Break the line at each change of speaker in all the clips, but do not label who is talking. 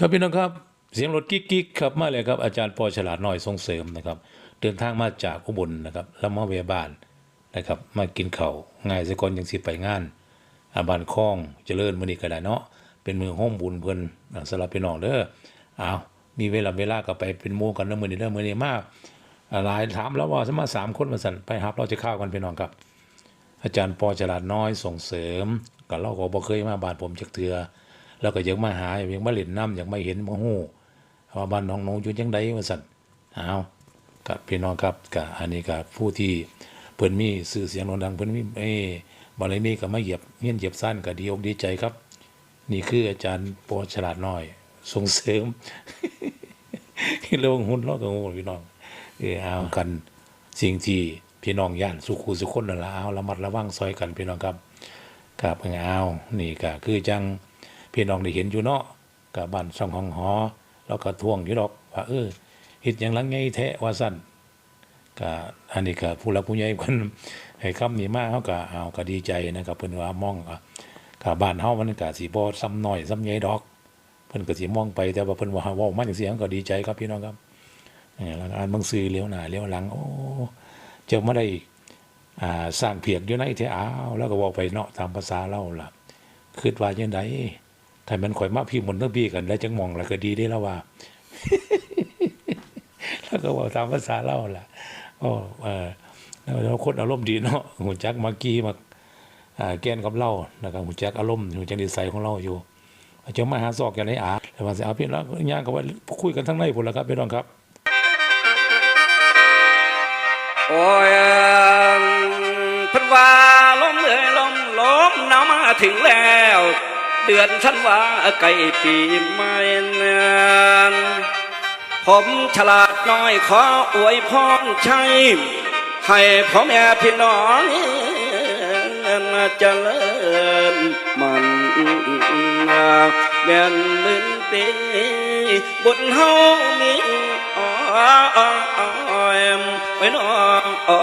ครับพี่น้องครับเสียงรถกิ๊กกิ๊กครับมาเลยครับอาจารย์ปอฉลาดน้อยส่งเสริมนะครับเดินทางมาจากอุบลนะครับแล้วมาเวียบ้านนะครับมากินเข้าง่ายสก่อนยังสิไปงานอาบานคลองเจริญมือนี้ก็ได้เนาะเป็นมือห้องบุญเพิ่นสำหรับพี่น้องเด้ออ้าวมีเวลาเวลาก็ไปเป็นหมู่กันเด้อมือนี้เด้อมือนี้มาอ่าหลายถามแล้วว่าสมาสามคนมาสั่นไปรับเราจะข้าวกันพี่น้องครับ อาจารย์ปอฉลาดน้อยส่งเสริมก็เราก็บ่เคยมาบานผมจักเทือ แล้วก็ยังมาหายังมาเล่นน้ำยังไม่เห็นมาฮู้ว่าบ้านน้องนูอยู่จังไดว่าซั่นอ้าวกับพี่น้องครับก็อันนี้ก็ผู้ที่เพิ่นมีชื่อเสียงโด่งดังเพิ่นมีเอ้บารมีก็มาเหยียบเฮียนเหยียบซ่านก็ดีอกดีใจครับ นี่คืออาจารย์ปอฉลาดน้อย ส่งเสริมเรื่องหุ้นเนาะก็งงพี่น้องเออเอากันสิ่งที่พี่น้องย่านสุขุสุคนนั่นละเอาระมัดระวังซอยกันพี่น้องครับครับเอานี่ก็คือจัง พี่น้องได้เห็นอยู่เนาะกับบ้านช่องของหอแล้วก็ท่วงอยู่ดอกว่าเออเฮ็ดหยังหลังไงแท้ว่าซั่นก็อันนี้ก็ผู้หลักผู้ใหญ่เพิ่นให้คำนี้มากเฮาก็เอาก็ดีใจนะครับเพิ่นว่ามองก็บ้านเฮามันก็สิบ่ซ้ำน้อยซ้ำใหญ่ดอก เพิ่นก็สิมองไปแต่ว่าเพิ่นว่าเว้ามาจังซี่ก็ดีใจครับพี่น้องครับเออแล้วอ่านหนังสือเลี้ยวหน้าเลี้ยวหลัง โอ้เจ้ามาได้อ่าสร้างเพียกอยู่ในแท้อ้าวแล้วก็เว้าไปเนาะตามภาษาเราล่ะคิดว่าจังได ถ้ามันข่อยมาพี่มนต์ทั้งพี่กัน แล้วจังมองแล้วก็ดีได้แล้วว่า แล้วก็ว้าตามภาษาเราล่ะโอ้เออแล้วคนอารมณ์ดีเนาะหูจักมากี้มาแกนกับเรานะครับหูจักอารมณ์หูจักนิสัยของเราอยู่จะมาหาซอกอย่างไรอาแต่ว่าสิเอาพี่น้องย่างก็ว่าคุยกันทั้งในพุ่นละครับพี่น้องครับ
โอ้ยพันว่าลมเอ่ยลมลมหนาวมาถึงแล้ว เดือนฉันว่าไก่ปีใหม่นานผมฉลาดน้อยขออวยพรชัยให้พ่อแม่พี่น้องเจริญมันแม่นลืนตีบุญเฮามีอ้อยไว้น้องอ้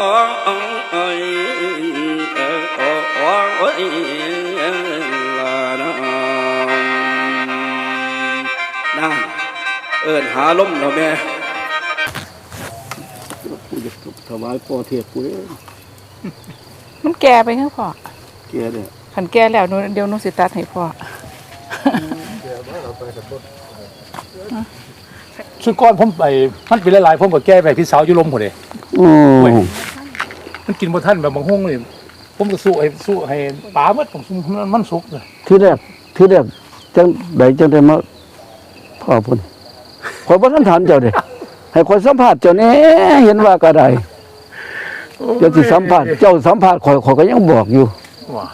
อยเออโอ้ย นั่นเอิ้นหาลมแล้วแม่
กูจะถวายพ่อเทียบกูเด้อ
มันแก่ไปคือพ่อ
เกียเนี่ย
ขันแก่แล้วหนูเดี๋ยวหนูสิตัดให้พ่อ
ชุดก้อนผมไปมันเป็นหลายๆผมก็แก้ไปพี่สาวอยู่ลมพุ่นเด้
โอ้
เว้ยมันกินบ่ทันแบบบางห้องนี่ผมก็สู้ให้สู้ให้ปลาหมดผมสู้มันมันสุกเลย
ที่แรกที่แรกจังใดจังได้มา พ่อพุ่นขอยบ่ทันถามเจ้าเด้ให้ขอยสัมภาษณ์เจ้าแหน่เห็นว่าก็ได้เจ้าสิสัมภาษณ์เจ้าสัมภาษณ์ข่อยข่อยก็ยังบอกอยู่
ว่า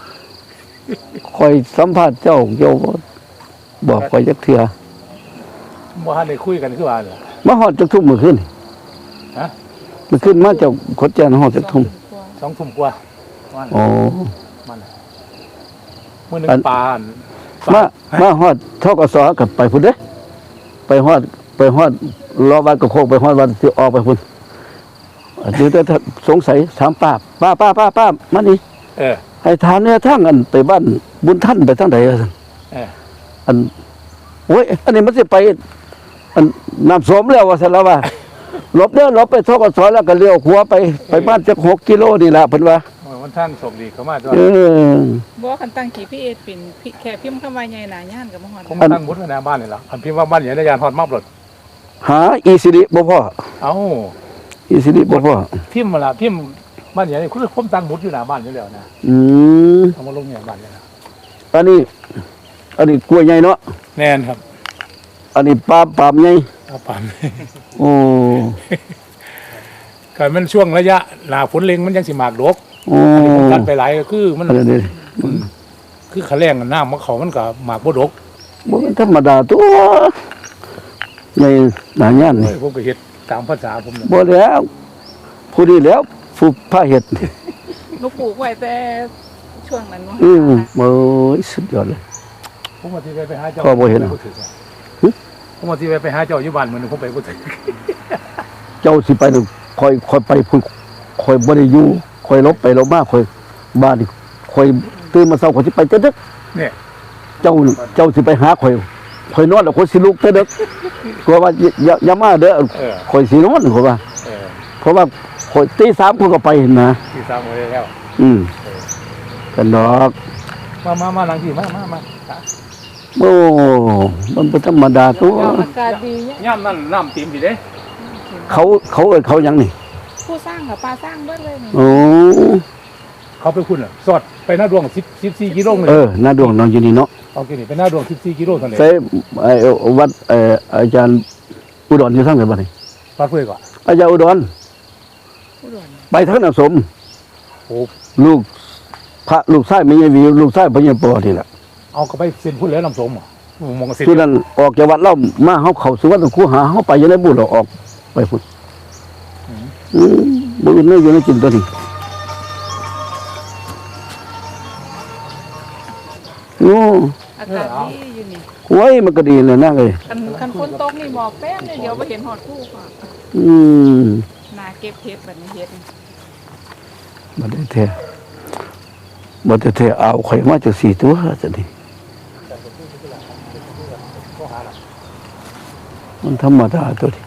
ข่อยสัมภาษณ์เจ้าเจ้าบ่บอกข่อยจักเทื่อ
บ่ทันได้คุยกันคือว่าเนี่ย
มาฮอดจักทุ่มมื้อคืน
ฮะ
มื้อคืนมาเจ้าขดแจ้งฮอดจักทุ่ม
สองทุ่มกว่าว่า
โอ้
มันมื้อหนึง
อัน
ปลาอัน
มามาฮอดทกสกับไปพุ่นเด้ ไปฮอด ไปฮอดรอวัดกระโคกไปฮอดวัดสิออกไปพุ่นเดี๋ยวจะสงสัยถามป้าป้าป้าป้าป้ามานี่
เออ
ให้ถามเนี่ยทางอันไปบ้านบุญท่านไปทางใดอะซั่น
เออ
อันโอ้ยอันนี้มันสิไปอันน้ำสมแล้วว่าซั่นแล้วว่าหลบเด้อหลบไปทกสแล้วก็เลี้ยวขวาไปไปบ้านจักหกกิโลนี่ล่ะเพิ่นว่า
มันท่านโชคดีเข้ามาด้วย
เออ
บ่คันตั้งกี่พี่เอเป็นพี่แค่พิมพ์คำว่าใหญ่หนาย่านกับมหอด
ผมตั้งมุดไว้หน้าบ้านนี่ล่ะอันพี่ว่าบ้านใหญ่ในยานฮอดมากรถ
หาอีสิริบ่พอ
เอ้า
อีสิริบ่พอ
พิมพ์มาละพิมพ์บ้านใหญ่นี่คือผมตั้งมุดอยู่หน้าบ้านอยู่แล้วนะ
อืม
เอามาลงเนี่ยบ้านเนี่ยนะ
อันนี้ อันนี้กล้วยใหญ่เนาะ
แน่นครับ
อันนี้ปาล์มปาล์มใหญ่
เอาปาน
โอ้
ก็มันช่วงระยะหนาฝนเล็งมันยังสิหมากดก
โอ้
มันตัดไปหลายก็คือมัน
อันนี้
คือขาแรงน้ำมันเขามันก็หมากบ่ดก
บ่เป็นธรรมดาตัวในหน้าย่านนี่
ผมก็เฮ็ดตามภาษาผมน่ะ
บ่แล้วผู้นี้แล้วผู้พาเฮ็ด
หนูปลูกไว้แต่ช่วงนั้นเนาะ
อืมโอ้ยสุดยอดเลย
ผมว่าที่ไปไปหาเจ้า
พ่อบ่เห็นเหรอ
ถึงอะ ผมว่าที่ไปไปหาเจ้าอยู่บ้านมื้อนึงผมไปบ่ถึง
เจ้าสิไปนี่คอยคอยไปพุ่นคอยบ่ได้อยู่ คอยลบไปลบมาคอยบ้านนี่คอยตื่นมาเช้าคอยสิไปจัก
เนี่ย
เจ้านี่เจ้าสิไปหาคอยข่อยนอนแล้วข่อยสิลุกแต่เด็กกลัวว่าอย่าอย่ามาเด้อ
เออ
ข่อยสินอนข่อยว่า
เออ
เพราะว่าข่อยตีสามข่อยก็ไปนะ
ที่สร้างไว้แล้ว
อืมกันดอก
มามามาหลังที่มามามา
โอ้มันเป็นธรรมดาตัว
อากาศดีเนี่ย
ย่ำนั่นน้ำติ่มสิเด้
เขาเขาเอ่ยเขาหยังนี่
ผู้สร้างกับปลาสร้างเบิดเลยนี่
โอ้
เขาไปคุณอะสอดไปหน้าดวง10 14กิโลเลย
เออหน้าดวงนอนอยู่นี่เนาะ
เอากินนี่ไปหน้าดวง14กิโลเท่านั้น
ใส่ไอ้วัดเอ่ออาจารย์อุดรอยู่ทางไหนบ้างนี่
ปัดเพื่อก่อน
อาจารย์อุดร
ผู้ดอน
ไปทางน้ำสม
โอ้
ลูกพระลูกชายไม่ใช่วีลูกชายพระยาปอนี่แหละ
เอาก็ไปเซ็นพุ่นแล้วน้ำสมอะมองเซ็น
ที่นั้นออกจากวัดเล่ามาเขาเขาสุวัดคูหาเขาไปอยังไงบุญเราออกไปพุ่นอืม บุญไม่อยู่ในจินตัวนี้โอ้
อากาศดีอยู่นี่
ไว้มันก็ดีเลยนะเลย
คันคันฝนตกนี่หมอกแป้นเลยเดี๋ยวไปเห็นหอดผู้ค่ะ
อืม
นาเก็บเห็ดแบบนี้เห็ด
บ่ได้แท้บ่ได้แท้เอาข่อยมาจากสี่ตัวจะนี่มันธรรมดาตัวนี้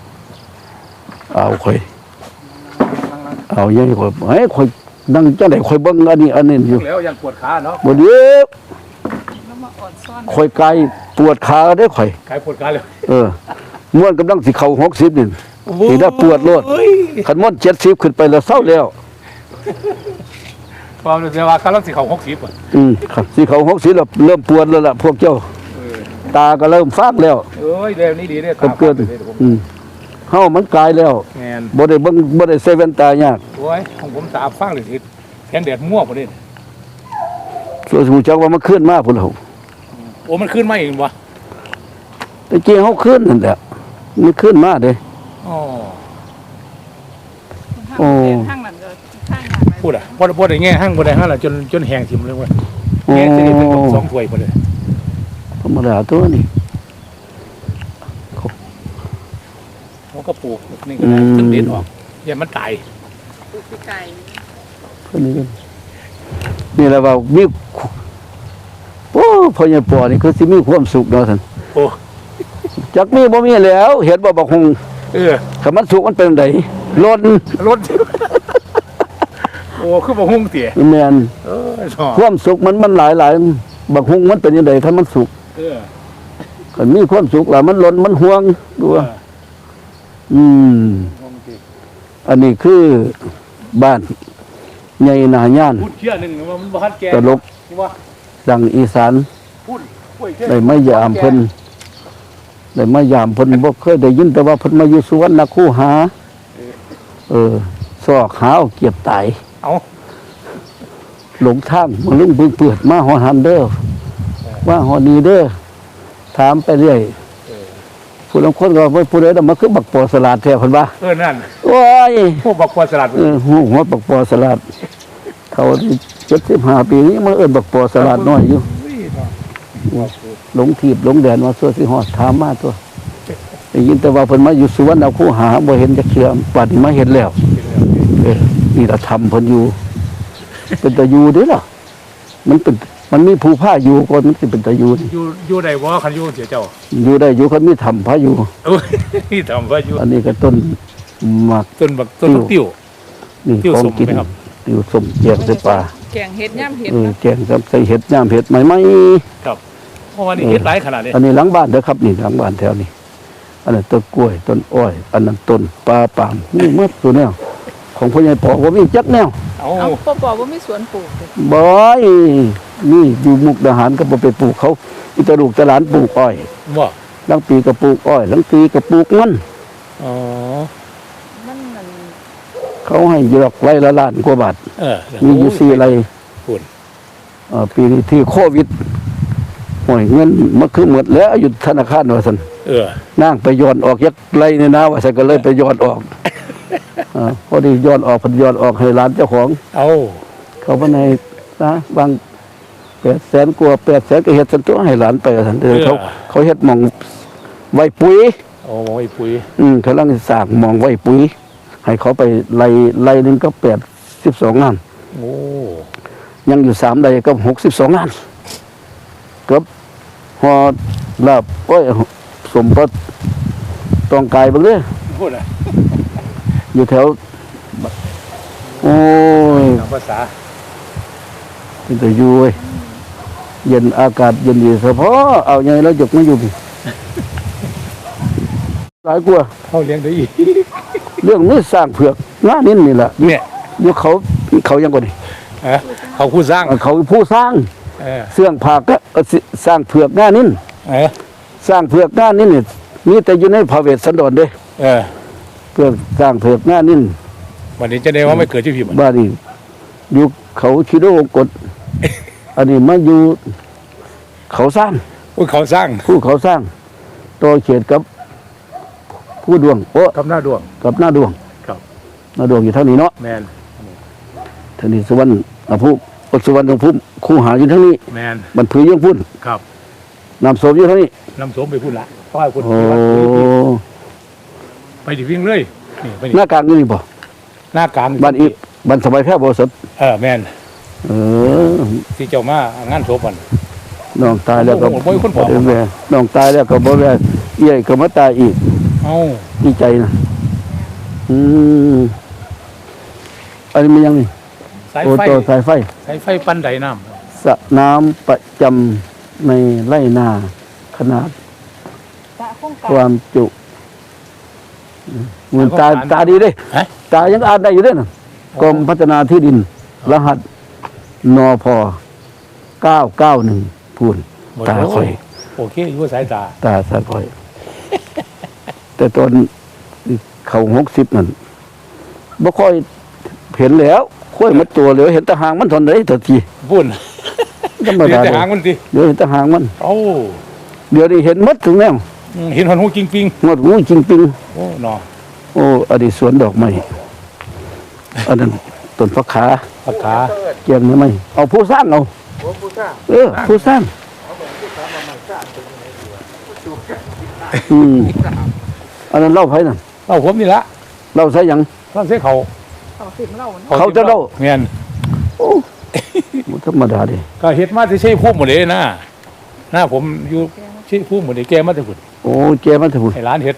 เอาข่อย เอายังข่อยเฮ้ยข่อยนั่งจังได๋ข่อยเบิ่งอันนี้อันนี้อยู่
แล้วยังปวดขาเนาะ
บ่เดี๋ยว
แล้วมาอ่อนซ่อน
ข่อยกายปวดขาเด้อข่อย
ขายปวดขาเลย
เออม่วนกำลังสิเข้า60นี่สิได้ปวดโลดคันม่วน70ขึ้นไปแล้วเศร้าแล้ว
ความรู้สึกว่ากำลังสิเข้า60อะ
อืมครับสิเข้า60แล้วเริ่มปวดแล้วล่ะพวกเจ้าตาก็เริ่มฟากแล้ว
เอ้ยเดี๋ยวนี้ดีเด้อ
เกินเกินอืม เฮามันกลายแล้ว
แมน
บ่ได้เบิ่งบ่ได้ใส่แว่นตายาก
โอ้ยของผมตาฟังเลยทีแขนแดดมั่วประเด็น
ส่วนสมูจักว่ามันขึ้นมาพุ่นเฮา
โอ้มันขึ้นมาเองวะ
แต่จริงเฮาขึ้นนั่นแหละมันขึ้นมาเด้
อ๋อ
โอ้
ข้างนั้นก็ข้างนั้น
พูดอะพอพอได้แง่ห้างบ่ได้ห้างละจนจนแห้งทิ่มเลยเว้ย
โอ้
แง่สิได้เป็นสองถ้วยหมดเลย
ธรรมดาตัวนี้
มันก็ปลูกนี่ก็ได้ตึงเด็ดออกอย่ามันตาย
ปลูกปีไก่
ตัวนี้กันนี่แหละว่ามีโอ้พ่อใหญ่ปอนี่คือสิมีความสุขเนาะท่าน
โอ้
จักมีบ่มีแล้ว เห็นบ่บักฮง
เออ
ถ้ามันสุกมันเป็นไดล้น
รถ โอ้คือบ่หุ้งเตี๋ย
แม่น
เออชอบ
ความสุขมันมันหลายหลายบักฮงมันเป็นจังไดถ้ามันสุก
เออ
คันมีความสุขแล้วมันล้นมันห่วงดูว่าอืม
หุ้งเตี๋ย
อันนี้คือบ้านใหญ่นาย่าน
พูดเชื่อหนึ่งว่ามันบ่ทันแก่
ตลก
ว่า
ดังอีสาน
พูดป่วยเชื่อ
ได้มายามเพิ่นได้มายามเพิ่นบ่เคยได้ยินแต่ว่าเพิ่นมาอยู่สุวรรณคูหา เออซอกหาเอาเกียบตาย
เอา
หลงทางมาลุงบึงเปิดมาหอหันเด้อว่าหอนี้เด้อถามไปเรื่อย ผู้ลางคนก็ว่าผู้ใดน่ะมาคือบักปอสลัดแท้เพิ่นว่า
เออนั่น
โอ้ย
พวกบักควาสลัด
เออหัวหัวบักปอสลัด เขาเจ็ดสิบห้าปีนี้มันเอิ้นบักปอสลัดน้อยอยู่หลงทีบหลงแดนมาสัวสิฮอดถามมาตัวได้ยินแต่ว่าเพิ่นมาอยู่สุวรรณคูหาบ่เห็นจักเทื่อปัดนี้มาเห็นแล้วเออนี่ละทำเพิ่นอยู่ เป็นตะอยู่เด้อล่ะมันเป็น มันมีภูผ้าอยู่ก่อนมันสิเป็นตะอยู่นี่
อยู่อยู่ใดบ่คันอยู่เสียเจ้า
อยู่ได้อยู่เขามีทำพระอยู่
โอ้ยนี่ทำว่าอยู่
อันนี้ก็ต้นหมาก
ต้นบักต้นบักติ้ว
นี่
ติ้ว
ของ
สม
กิน
ไหมครับ
ติ้วสมแจงใส่ปลา
แกงเห็ดย่ำเห็ด
เออ
นะ
แจงกับใส่เห็ดน้ำเห็ดใหม่ไหม
ครับเพราะว่านี่เฮ็ดหลายขนาดนี้
อันนี้หลังบ้านเด้อครับนี่หลังบ้านแถวนี้ อันนั้นต้นกล้วยต้นอ้อย อันนั้นต้นปลาปามนี่หมดตัวแนวของพ่อใหญ่ปอว่ามีจักแนว
เอา
เอาพ่อบอกว่ามีสวนปลูกเลย
บอย นี่อยู่มุกดาหารก็บ่ไปปลูกเขาอิตาลูกตะหลานปลูกอ้อย
บ่
ลังปีก็ปลูกอ้อยลังปีก็ปลูกมัน
อ๋อ
มันนั่น
เขาให้อยู่ดอกไร่ละล้านกว่าบาท
เออ
มีอยู่สี่ไร่
คุณ
เอ่อปีนี้ที่โควิดโอ้ยเงินมันคือหมดแล้วอยู่ธนาคารว่าซั่น
เออ
นางไปย้อนออกยักไรเนี่ยนะว่าซั่นก็เลยไปย้อนออกอาพอดีย้อนออกเพิ่นย้อนออกให้ร้านเจ้าของ
เอา
เขาบ่ให้นะบาง แปดแสนกว่าแปดแสนก็เฮ็ดสันตัวให้หลานไปว่าซั่นเออเขาเขาเฮ็ดหมองไว้ปุ๋ย
โอ้ยปุ๋ย
อืมกำลังสร้างหมองไว้ปุ๋ย ให้เขาไปไล่ไล่หนึงก็แปดสิบสองงาน
โอ้
ยังอยู่สามไร่ก็หกสิบสองงานเกือบหอลาบก้อยสมปัดตองกายเบิ่งเด้อ
พูดอะ
อยู่แถว โอ้ย
ตามภาษา
เป็นแต่อยู่เว้ย เย็นอากาศเย็นดีเฉพาะเอาไงแล้วจกไม่อยู่พี่หลายกว่า
เขาเลี้ยงได้อีก
เรื่องนี้สร้างเผือกงานนี้นี่แหละ
เนี่ย
อยู่เขาเขายังกว่านี่
เออเขาผู้สร้าง
เขาผู้สร้าง
เออ
เสื่องผักก็เอ่อสิสร้างเผือกงานนี้
เออ
สร้างเผือกงานนี้นี่มีแต่อยู่ในพระเวสสันดรเด้
เออ
เพื่อสร้างเผือกงานนี้
วันนี้จะได้ว่าไม่เกิดที่ผิดมัน
บ้านนี้อยู่เขาคิโดกด อันนี้มาอยู่เขาสร้าง
อุ้ยเขาสร้าง
ผู้เขาสร้างตัวเขตกับผู้ดวงโอ้
กับหน้าดวง
กับหน้าดวง
ครับ
หน้าดวงอยู่เท่านี้เนาะ
แมน
เท่านี้สุวรรณอภูมิสุวรรณอภูมิคู่หาอยู่เท่านี้
แมน
มันผือยังพุ่น
ครับ
นำศพอยู่เท่านี้
นำสมไปพูดละเพราะว่าคุณ
โอ้
ไปดิวิ่งเลยนี่ไป
ห
นี่
น้ากลางอยู่นี่บ่
หน้ากลาง
บ้านอีบ้านสบายแพร่บ่สด
เออแมน
เออ
ที่เจ้ามางานศพมัน
น้องตายแล้วก็
โอ้โหบ่มีคนบอก
บ่ได้แว่น้องตายแล้วก็บ่แว่เอี้ยก็มาตายอีก
เอ้า
ดีใจนะอืมอันนี้มันยังนี่
สาย
โอ้
ไฟ
ตัวสายไฟ
สายไฟปั้นไดน้
สระน้ำประจำในไร่นาขนาด
ตะข้องก
ความจุอืมมันตาตาดีเด้ำ
ฮะ
ตายังอ่านได้อยู่เด้นะกรมพัฒนาที่ดิน รหัส นพเก้าเก้าหนึ่งพูน
หมด
ตา
แล้ว
ค่อย
โอเคอยู่สายตา
ตาสาค่อย แต่ตอนเขาหกสิบนั่นบ่ค่อยเห็นแล้ว ค่อยมาตัวเหลือเห็นแตะหางมันทนได้ทันที
พูด
ธรรม
เดี๋ยว
ดา
แต่
เลย
หางมันสิ
เดี๋ยวเห็นแตะหางมัน
เอ้า
เดี๋ยวนี้เห็นหมดถึงแล้ว
อืมเห็นหันหูจริงปิง
หมดงูจริงปิง
โอ้หนอ
โอ้อดีตสวนดอกไม้อันนั้น ต้นฟักขา
ปากขา
เกียงนี่ไหมเอาผู้สร้างเอาเออผู้สร้างอืมอันนั้นเล่าไผนั่น
เอาผมนี่ละ
เล่าใส่หยัง
ต้องใช้เขา
เขาสิบเล่าเนาะ
เขาจะเล่า
เงี้ย
โอ้บ่ธรรมดาเดิ
ก็เฮ็ดมาที่ใช้พุ่มหมดเลยนะหน้าผมอยู่ใช้พุ่มหมดเลยแกมาแต่พุ่น
โอ้แกมันเถอะพุ่น
ให้ร้านเฮ็ด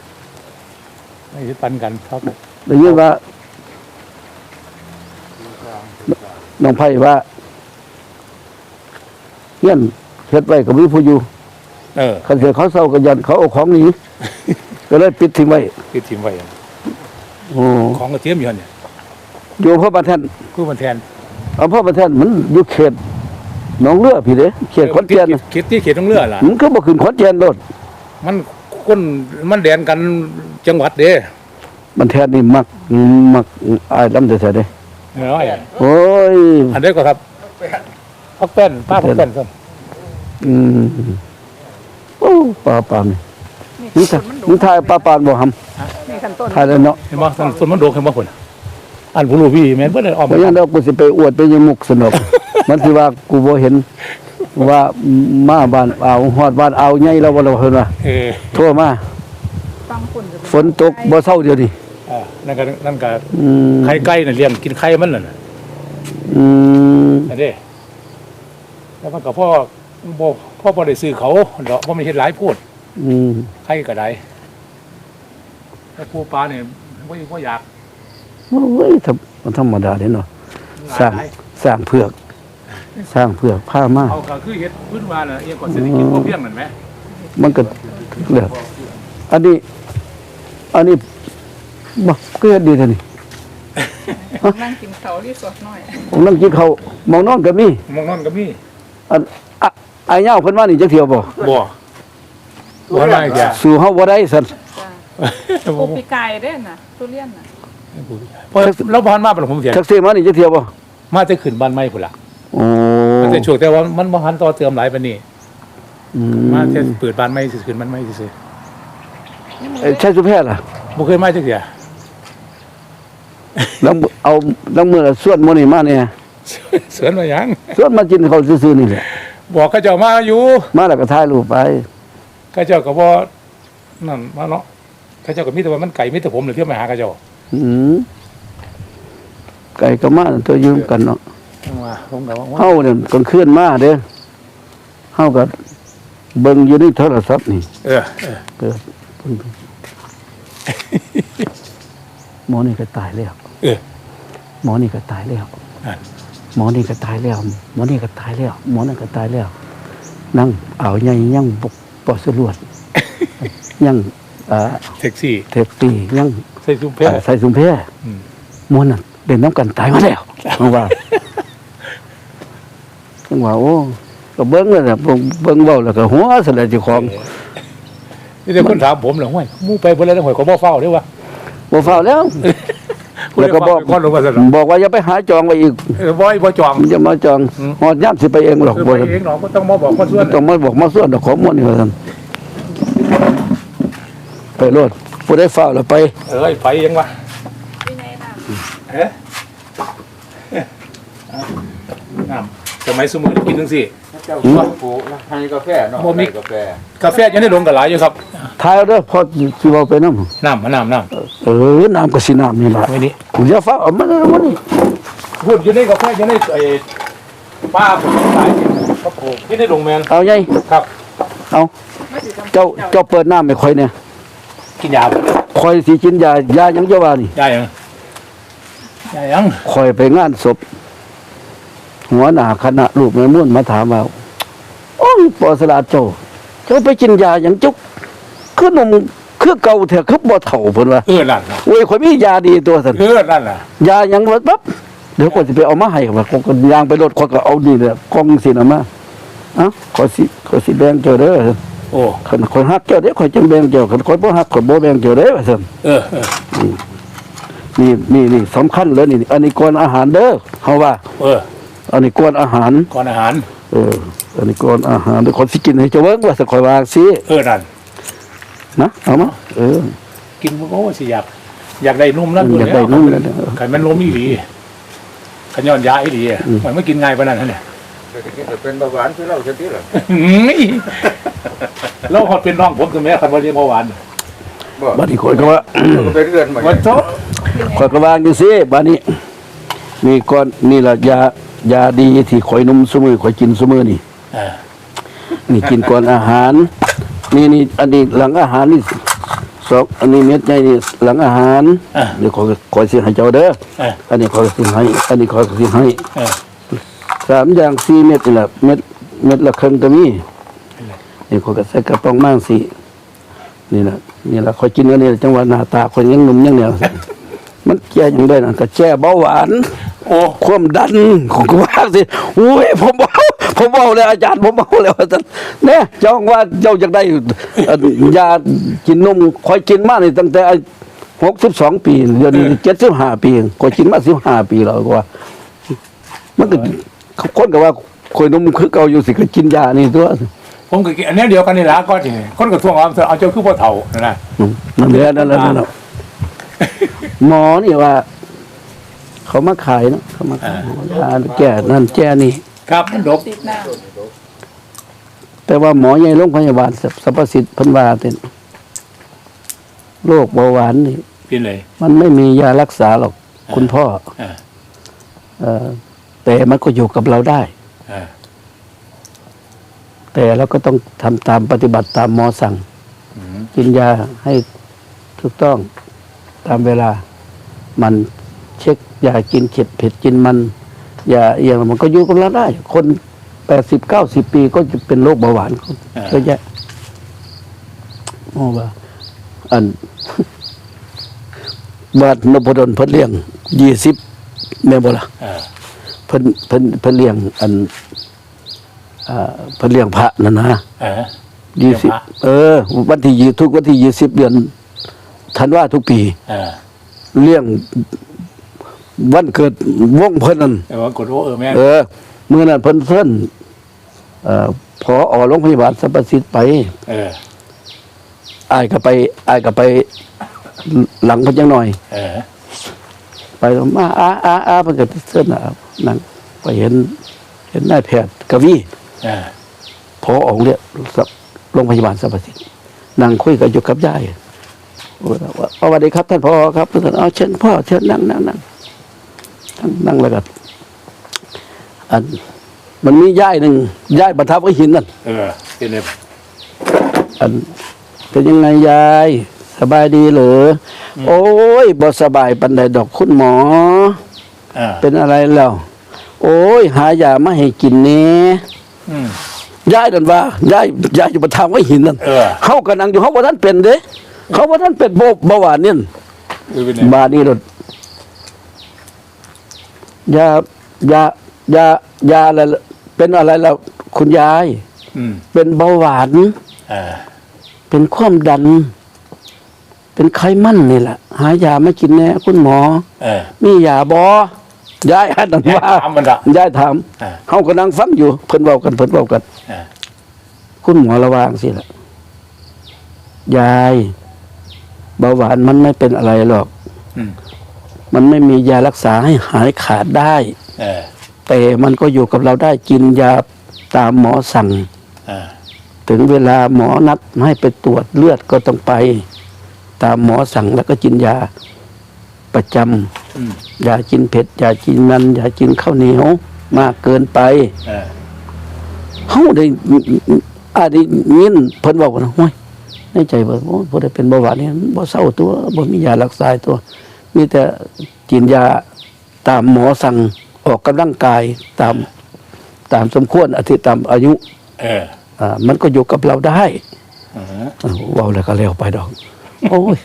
ให้เฮ็ดปันกันครับ
ได้ยินว่า น้องไผว่าเฮียนเฮ็ดไว้ก็มีผู้อยู่
เออ
คันเสียเขาเศร้าก็ยันเขาเอาของหนีก็เลยปิดทิ้งไว้
คือทีมไว้
โอ้
ของกระเทียมอยู่หั่นเนี่ย
อยู่อำเพ่อบ้านแท่น
คือมันแทน
อำเภอบ้านแท่นมันอยู่เขตหนองเรือพี่เด้เขตขอนแก่น
เขตที่เขตต้องเรือล่ะ
มันก็บ่ขึ้นขอนแก่นโลด
มันคนมันแดนกันจังหวัดเด้
มันแท่นนี่มักมักอายลำแต่ๆเด้
น้อย
โอ้ ย
อันนี้ก็ครับพักแป้นป้าพักแป้นครับ
อืมโอ้ปลาปานนี่
นี่
นี่
ต้
ถ้าน
มันโด
นี่
ด
ถ่ายปลาปานบ่หำ
นี่ขันต้น
ถ่ายแล้วเนาะ
เห็นบ่ท่านส่วนมันโดกเห็นบ่พุ่นอันผู้รู้พี่แม่นเบิดเลยออม
บ่ยังดอกกูสิไปอวดไปยมุกสนุกมันสิว่ากูบ่เห็นว่ามาบ้านเอาฮอดบ้านเอาใหญ่แล้วบ่ล่ะเพิ่นว่า
เออ
โทรมา
ฟังฝุ่นจะเป็
ฝนตกบ่เซาเดียวนี้
อ่านั่นก็นั่นก็
อืม
ไข่ไก่น่ะเลี้ยงกินไข่มันน่ะน่ะ
อืม
อันนี้แล้วมันก็พ่อบ่พ่อบ่ได้ซื้อเขาดอกบ่มีเฮ็ดหลายโพูด
อืม
ไข่ก็ได้แล้วผู้ปลาเนี่ยบ่บ่อยาก
โอ้ยธรรมมันธรรมดาเด้เนาะสร้าง
หลาย
สร้างเผือก สร้างเผือกผ้ามา
เอาก็คือเฮ็ดพื้นบ้านน่ะเอียงก่อนเศรษฐกิจพอเพียงนั่นแหม
มันก็เลือกอันนี้ อันนี้บ่ก็เฮ็ดดีเท่านี้
นั่งกินเขาที่สดหน่อย
ผมนั่งกินข้าวหมองนอนก็มี
มองนอนก็มี
อันอะอายเหย้าเพิ่นว่านี่จักเที่ยวบ่
บ่บ่ได้แก
สู่เฮาบ่ได้ซั่น
จ้าปูปีกายเด้น่ะทุเรียนน่ะ
เพราะเราผ่านมาเป็นผมเสีย
แท็กซี่มานี่จักเที่ยวบ่
มาจะขึ้นบ้านใหม่พุ่นล่ะ
โอ้
มันจะช่วงแต่ว่ามันบ่ทันต่อเติมหลายปานนี้
อื
มาแค่เปิดบ้านใหม่สิขึ้นบ้านใหม่ซื่อ
เอ้ยใช่สุแพทย์ล่ะ
ๆบ่เคยมาจักเที่ย
แล้วเอาแล้วมื้อละส่วนมื้อนี้มาเนี่ย
เสือนมาหยัง
ส่วนมากินข้าวซื่อๆนี่แหละ
บอกเขาเจ้ามาอยู่
มาแล้วก็ถ่ายรูปไป
เขาเจ้าก็บ่นั่นมาเนาะเขาเจ้าก็มีแต่ว่ามันไก่มีแต่ผมเลยเที่ยวมาหาเขาเจ้า
อืมไก่ก็มาตัวยืมกันเนาะ
มาผมก็ว่า
เฮาเนี่ยกลางคืนมาเด้อเฮาก็เบิ่งอยู่ในโทรศัพท์นี่
เออเออ
เปิดเพิ่ง หมอนี่ก็ตายแล้ว
เออ
หมอนี่ก็ตายแล้ว
นั่น
หมอนี่ก็ตายแล้ว หมอนี่ก็ตายแล้ว หมอนั่นก็ตายแล้ว นั่งเอาใหญ่ยังบกปอสรวดยังอ่า
แท็กซี่
เทปตียัง
ใส่ซุ้มเพ
อ่าใส่สุมเพ
อืม
หมอนั่นเด่นน้ำกันตายมาแล้วจังว่าจังว่าโอ้ก็เบิ้งเลยนะเบิ่งเบิ้งเบาแล้วก็หัวสลายเจ้าของ
นี่แต่คนถามผมเหรอห้วยหมู่ไปบ่แล้วหวยขอบ่เฝ้าเด้อวะ
บ่เฝ้าแล้ว แล้วก็บอก
คนลงมาซะหรอ
บอกว่าอย่าไปหาจองไว้อีก
เออบ่ให้บ่จอง
อย่ามาจอง
อืม
หอดย่ำสิไปเองหรอก
เออ
บ่
ไปเองเนาะบ่ต้องมาบอกคนส่วน
ต้องมาบอกมาส่วนดอกของหมดนี่ว่าซั่นไปโลดผู้ได้เฝ้าแล้วไป
เอ้ยไปยังวะ
พี่ไงน่ะ
เอ๊ะน้ำสมัยสมุนกินจังซี่
เจ้าของปลูกนะให้กาแฟเนาะ
บ่มี
ให้กาแฟ
กาแฟยังได้ลงกับหลายอยู่ครับ
ทายเอาเด้อพอสิเว้าไปนำ
น้ำมาน้ำน้
เออน้ำก็สิน้ำนี่ล่ะำ
ไว้นี่
อย่าเฝ้าเอามาเอามานี่
พูดอยู่ในกาแฟอยู่ในไอ้ป้าผมหลายกินครับผมที่ได้ลงแมน
เอาใหญ่
ครับ
เอา
ไม่สิทำ
เจ้าเจ้าเปิดน้ำให้ข่อยเนี่ย
กินยาบ่
ข่อยสิกินยายาหยังเจ้าว่านี่
ยายังยายัง
ข่อยไปงานศพ หัวหน้าคณะลูกแม่มุ่นมาถามว่าโอ้ยปอสลาดเจ้าเจ้าไปกินยาหยังจุกคือหนมคือเก่าแท้คือบ่เฒ่าเพิ่นว่า
เออนั่นน่ะ
โอ้ยข่อยมียาดีตัวซั่น
เออนั่นน่ะ
ยาหยังวะปั๊บเดี๋ยวข่อยสิไปเอามาให้ว่าข่อยก็ยางไปรถข่อยก็เอานี่แหละกล่องสิน่ะมาเอ้าข่อยสิข่อยสิแบ่งเจ้าเด้อ
โอ้
คันข่อยฮักเจ้าเด้อข่อยจึงแบ่งเจ้าคันข่อยบ่ฮักข่อยบ่แบ่งเจ้าเด้อว่าซั่น
เออเออ
นี่นี่นี่สำคัญเลยนี่ อันนี้กวนอาหารเด้อเฮาว่า
เออ
อันนี้กวนอาหาร
ก่อนอาหาร
เออ อันนี้กวนอาหารเดี๋ยวคนสิกินให้เจ้าเบิ่งว่าสักข่อยวางสิ
เออนั่น
นะเอามาเออ
กินมันก็ว่าสิอยาก อยากได้นุ่มนั่น
อยากได้นุ่มนั่น
ไข่มันล้มอีหลีขันย้อนยาอีหลีอะ
อืม
มันไม่กินง่ายปานนั้นนะเนี่ย
แต่ก็จะเป็นเบาหวานคือเราจะที่หรอ
อื้อแล้วหอดเป็นน้องผมคือแม่คันว่าเลี้ยงเบาหวาน
บ่
บัดนี้ข่อยก็ว่า
ก็เป็นเรือนมา
วันโต
ข่อยก็วางอยู่สิบัดนี้ มีก่อนนี่ล่ะยา ยาดีที่ข่อยนุ่มซุมื้อข่อยกินซุมื้อนี่
เออ
นี่กินก่อนอาหาร นี่นี่อันนี้หลังอาหารนี่สองอันนี้เม็ดใหญ่นี่หลังอาหารเดี๋ยวข่อยข่อยสิให้เจ้าเด้อ
เออ
อันนี้ข่อยสิให้อันนี้ข่อยสิให้
เออ
สามอย่างสี่เม็ดนี่แหละเม็ดเม็ดละครึ่งก็มีนี่คนก็ใส่กระป๋องมั่งสินี่แหละนี่แหละคอยกินอันนี้จังหวะหน้าตาคนยังหนุ่มยังเหนียว มันแก้ยังได้นะก็แก้เบาหวาน
โอ้
ความดันของกูว่าสิอุ้ยผมเบาผมเบาเลยอาจารย์ผมเบาแล้วอาจารย์เนี่ยเจ้าว่าเจ้าอยากได้เอ่อยากินนมคอยกินมานี่ตั้งแต่หกสิบสองปีเดี๋ยวนี้เจ็ดสิบห้าปีคอยกินมาสิบห้าปีแล้วก็ว่า มันก็คนก็ว่าคอยนมคือเก่าอยู่สิก็กินยานี่ตัว
ผมก็กินอันนี้เดียวกันนี่ละก็ที่คนก็ทวงเอาเอาเจ้าคือพ่อเฒ่านั่นนะ
อืมนั่นแหละนั่นแหละนั่นแหละ หมอนี่ว่า เขามาขายเนาะเขามาขายยาแก้นั่นแก้นี่
ครับมันดก
ติดหน้า
แต่ว่าหมอใหญ่โรงพยาบาลสรรพสิทธิ์เพันวาเป็นโรคเบาหวานนี่
กินเลย
มันไม่มียารักษาหรอก คุณพ่อ
เออ
เออแต่มันก็อยู่กับเราได้
เออ
แต่เราก็ต้องทำตามปฏิบัติตามหมอสั่ง
อืม
กินยาให้ถูกต้อง ตามเวลา มันเช็คยากินเผ็ดเผ็ดกินมันยาเอียงมันก็อยู่กับเราได้ คนแปดสิบเก้าสิบปีก็จะเป็นโรคเบาหวานเยอะแยะโอ้ว่า อันบาดนพดลเพิ่นเลี้ยงยี่สิบแม่นบ่ล่ะ
เออ
เพิ่นเพิ่นเพิ่นเลี้ยงอันอ่าเพิ่นเลี้ยงพระนั่นนะ
เออ
ยี่สิบ
เลี้ยงพระ
เออ วันที่ยี่ทุกวันที่ยี่สิบเดือน ธันวาทุกปี
เออ
เลี้ยงวันเกิดวงเพิ่นนั่น
แต่ว่ากดโอ้เออแม่
เออเมื่อนั้นเพิ่นเพิ่นเอ่อพออโรงพยาบาลสรรพสิทธิ์ไป
เออ
อายก็ไปอายก็ไป หลังเพิ่นจังหน่อย
เออ
ไปมาอาอาอาเพิ่นก็เพิ่นน่ะนั่งไปเห็น เห็นนายแพทย์กวี
เออ
พอออกเรียกโรงพยาบาลสรรพสิทธิ์นั่งคุยกันอยู่กับยายว่าว่า สวัสดีครับท่านพ่อครับท่านเอาเชิญพ่อเชิญนั่งนั่งนั่งนั่งนั่งแล้วก็อัน มันมีย่ายหนึ่งย่ายบรรทับไว้หินนั่น
เออกินเลย
อันเป็นยังไงยาย สบายดีเหรออโอ้ยบ่สบายปันใดดอกคุณหมอ
อ่า
เป็นอะไรแล้ว โอ้ย หายามาให้กินแหนี่
อืม
ยายนั่นว่ายายยายอยู่บนทางไว้หินนั่น
เออ
เขากำลังอยู่เขาว่าท่านเป็นเด้ เขาว่าท่านเป็นโบเบาหวานเนี่ย
เออเป็นไง
บาดนี่รถยายายายาอะไรล่ะเป็นอะไรแล้วคุณยาย
อืม
เป็นเบาหวาน
อ่า
เป็นความดัน เป็นไขมันนี่แหละหายามากินแน่คุณหมอ
เออ
มียาบอยายอันนั้นว่า
ยายถามมันละ
ยายถาม
อ่า
เขากำลังฟังอยู่เพิ่นเว้ากันเพิ่นเว้ากัน
อ่า
คุณหมอระวางสิละยาย เบาหวานมันไม่เป็นอะไรหรอก
อืม
มันไม่มียารักษาให้หายขาดได้
เออ
แต่มันก็อยู่กับเราได้กินยาตามหมอสั่ง
อ่า
ถึงเวลาหมอนัดให้ไปตรวจเลือดก็ต้องไป ตามหมอสั่งแล้วก็กินยาประจ
อืมำ
ยากินเผ็ดยากินมันยากินข้าวเหนียวมากเกินไป
เออ
เฮาได้อาจได้ยินเพิ่นบอกว่าโอ้ย ในใจว่าโอ้ยบ่ได้เป็นเบาหวานนี่บ่เศร้าตัวบ่มียารักษาตัว มีแต่กินยาตามหมอสั่งออกกำลังกายตามตามสมควรอาทิตย์ตามอายุ
เออ
อ่ามันก็อยู่กับเราได้
อืม
อ้าวเว้าแล้วก็แล้วไปดอก โอ้ย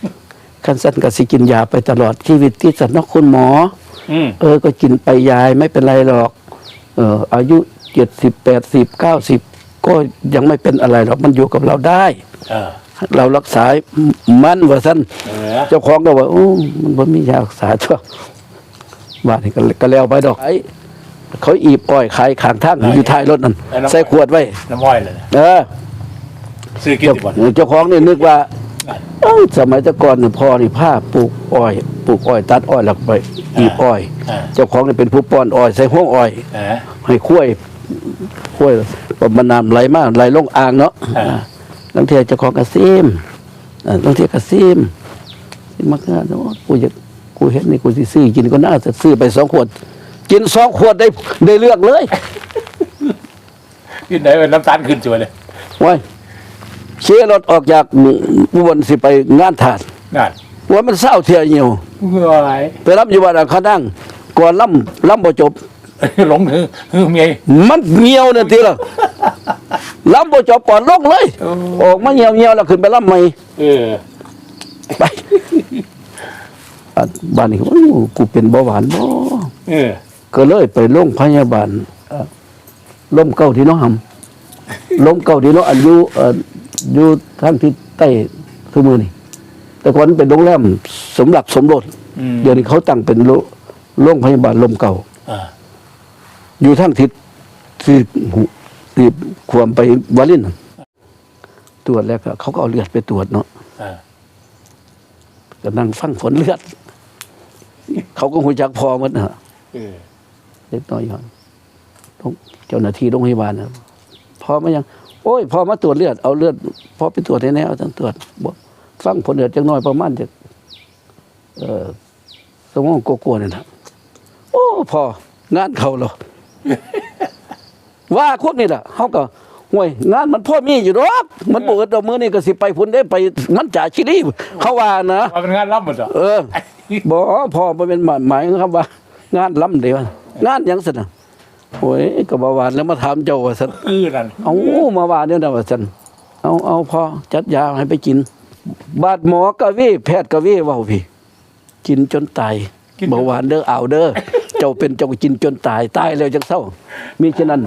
คันสั้นก็สิกินยาไปตลอดชีวิตที่สันเนักคุณหมอ
อืม
เออ ก็กินไปยายไม่เป็นไรหรอก เอออายุเจ็ดสิบแปดสิบเก้าสิบก็ยังไม่เป็นอะไรหรอกมันอยู่กับเราได้
เออ
เรารักษา มันว่าสั้น
เออ
เจ้าของก็ว่าโอ้มันบ่มียารักษาทั่วบ้านนี่ก็ก็แล้วไปดอกไอ้เขาอีบอ้อยขายข้างทางอยู่ท้ายรถนั่นใส่ขวดไว้
น้ำอ้อยเลยนะ
เออ
ซื้อกิน
เจ้า
ดีกว่า
เจ้าของนี่นึกว่าเอ้าสมัยแต่ก่อนนี่พ่อนี่ผ้าปลูกอ้อยปลูกอ้อยตัดอ้อยแล้วก็ไปอีบอ้อย
อ่า
เจ้าของนี่เป็นผู้ป้อนอ้อย ใส่ห้วงอ้อย
เออ
ให้คุ้ยคุ้ยประน้ำไหลมาไหลลงอ่างเนาะ
อ่า
บางเทีเจ้าของกระซิมอ่าบางทีกระซิมซิมากนะโอ้กูจะกูเห็นนี่กูสิซื้อกินก็น่าจะซื้อไปสองขวด กินสองขวดได้ได้เลือกเลย
กินไหนเป็นน้ำตาลขึ้นจวยเลย
ไว้เชียรถออกจากอุบลสิไปงานถาด
นั่น
ว่ามันเศร้าเที่ยวเหี่ยว
เมื่อย
ไปรับอยู่บ้านเขานั่งก่อนล่ำล่ำบ่จบ
หลงหือหือเมีย
มันเหี่ยวเนี่ยทีละล่ำบ่จบก่อนลงเลย
โอ้
ออกมาเหี่ยวเหี่ยวแล้วขึ้นไปล่ำใหม่
เออ
ไปอะบ้านนี้โอ้ยกูเป็นเบาหวานบ่
เออ
ก็เลยไปโรงพยาบาลเอ่อล้มเก้าที่น้องหำล้มเก้าที่น้องอายุเอ่ออยู่ทางที่ใต้ทุกมือนี่แต่ก่อนเป็นโรงแรมสมหลักสมรส
อืม
เดี๋ยวนี้เขาตั้งเป็นโรโรงพยาบาลลมเก่า
อ่า
อยู่ทางทิศที่หูที่ความไปวาลินน่ะตรวจแล้วก็เขาก็เอาเลือดไปตรวจเนาะ
อ่า
ก็นั่งฟังผลเลือด เขาก็หูจักพอหมันฮะ
เออ
เล็กน้อยย้อนต้องเจ้าหน้าที่โรงพยาบาลนะพอมายัง โอ้ย พอมาตรวจเลือดเอาเลือดพอไปตรวจให้แน่เอาต้องตรวจบอกฟังผลเลือดจังน้อยประมาณจะเอ่อสมองโกโก้เนี่ยนะโอ้พองานเขาเหรอ ว่าคนนี่แหละเขาก็ห่วยงานมันพ่อมีอยู่หรอกมันบเอิดดอกมือนี่ก็สิไปพุ่นได้ไปมันจ่าชิลีเขาว่านะ
มาเป็นงานรับหมดเหรอ
เออบอกพ่อมันเป็นหมายหมายครับว่า งานล้ำเดียวงานหยังสินะโอ้ยก็บาวานแล้วมาถามเจ้าว่าสัน
เออนั่น
เอามาวานเนี่ยนะว่าสันเอาเอาพอจัดยาให้ไปกิน บาดหมอกะวีแพทย์กะวีเว่าพี่ กินจนตายเบาหวานเด้อเอาเด้อ เจ้าเป็นเจ้าก็กินจนตายตายแล้วจังเศร้า มีฉะนั้น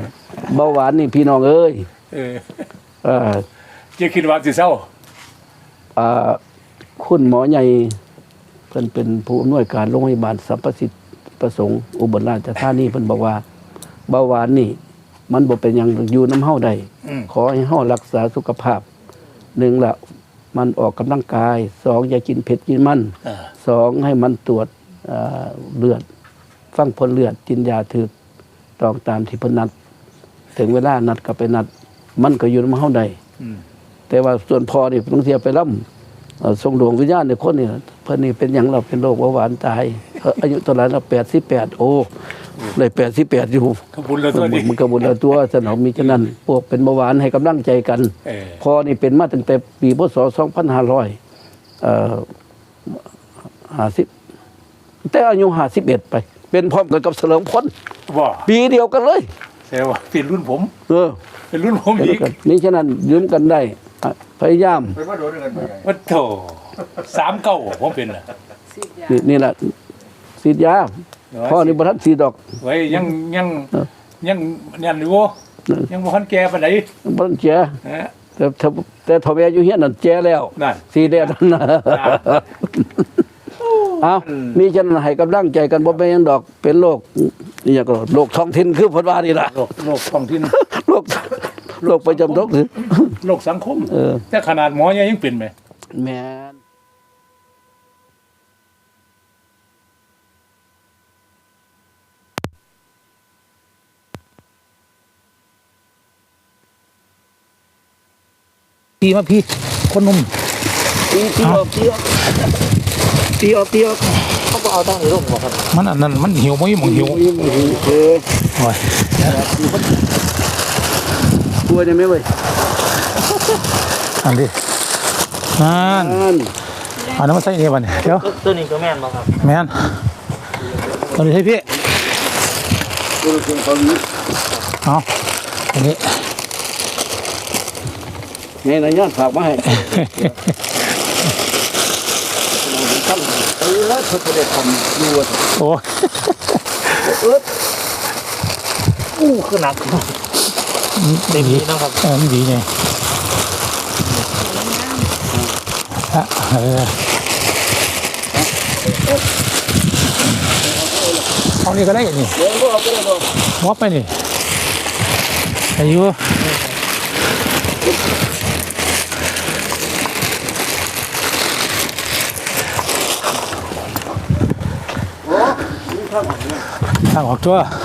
เบาหวานนี่พี่น้องเอ้ย
เออ
เอ่อ
จะคิดว่าสิเศร้า
อ่าคุณหมอใหญ่เพิ่นเป็นผู้อำนวยการโรงพยาบาลสัมประสิทธิ์ประสงค์อุบลราชธานีเพิ่นบอกว่าเบาหวานนี่ มันบ่เป็นหยังอยู่น้ำเฮาได้
อืม
ขอให้เฮารักษาสุขภาพหนึ่งละมันออกกำลังกายสองอย่ากินเผ็ดกินมัน
อ่า
สองให้มันตรวจอ่าเลือด ฟังผลเลือดกินยาถึกต้องตามที่เพิ่นนัด ถึงเวลานัดก็ไปนัด มันก็อยู่น้ำเฮาได้
อืม
แต่ว่าส่วนพอนี่ต้องเสียไปร่ำเอ่อทรงดวงวิญญาณในคนนี่เพิ่นนี่เป็นอย่างเราเป็นโรคเบาหวานตายเอ่ออายุเท่าไหร่เราแปดสิบแปดโอ้ได้แปดสิบแปดอยู่
ขบุญแล้วตัวนี้
มันก็บุญแล้วตัวสนองมีฉะนั้นพวกเป็นเบาหวานให้กำลังใจกัน
เออ
พอนี่เป็นมาตั้งแต่ปีพศสองพันห้าร้อยเอ่อห้าสิบแต่อายุห้าสิบเอ็ดไป เป็นพร้อมกันกับเฉลิมพล
บ่
ปีเดียวกันเลย
แสดงว่าเป็นรุ่นผม
เออ
เป็นรุ่นผม
เดี
อี
ยว
ก
กันนี่ฉะนั้นยืมกันได้อะพยายาม
เป็นว่าโดนเงินไปไง
วัดโถสามเก้าผมเป็นน่ะ
สิบยา
นี่นี่แหละสีดยาพ่อนี่บทันสีดอก
ไว้ยังยัง
เออ
ยังยันอยู่บ่ยังบ่ทันแก่ปานใด
บทันแจ
นะ
แต่แต่แต่ทวแอยู่เฮียนนั่นแจแล้ว
นั่น
สีแดงนั่นนะ เอามีฉะนั้นให้กำลังใจกันบ่เป็นหยังดอกเป็นโรคนี่หยังก็โรคท้องถิ่นคือเพิ่นว่านี่ล่ะ
โลกโลกท้องถิ่น
โรคโรคประจำท้องถิ่น
โลกสังคม
เออ
แต่ขนาดหมอยังยังเป็นไหม
แม่น
ตีมาพี่คนหนุ่ม
ตีตีออกตีออก ตีออกตีออก
เขาก็เอาตั้งในร่มบ่ครับ
มันอันนั้นมันหิวมั้ยมึงหิว
เออ
โอ้ย
ตัวได้ไหมเว้ย
อันนี้นั่น
นั่น
อันนั้นมาใส่นี่บัดนี้เดี๋ยว
ตัวนี้ก็แม่นบ่ครับ
แม่นตอนนี้ให้พี่
ตัวเป็นเขานี้
เอาอันนี้
ไงนายยอดฝากมาให้ตั้ง เออแล้วเธอจะได้ทำอยู่ว่า
โอ้ย
เออ
อู้คือหนักเต็มที่เนาะครับ
เออมันดีไงฮะเออเอานี่ก็ได้นี่
เดี๋ยวก็เอาไปแล้วก็
มอบไปนี่อายุ
โอ้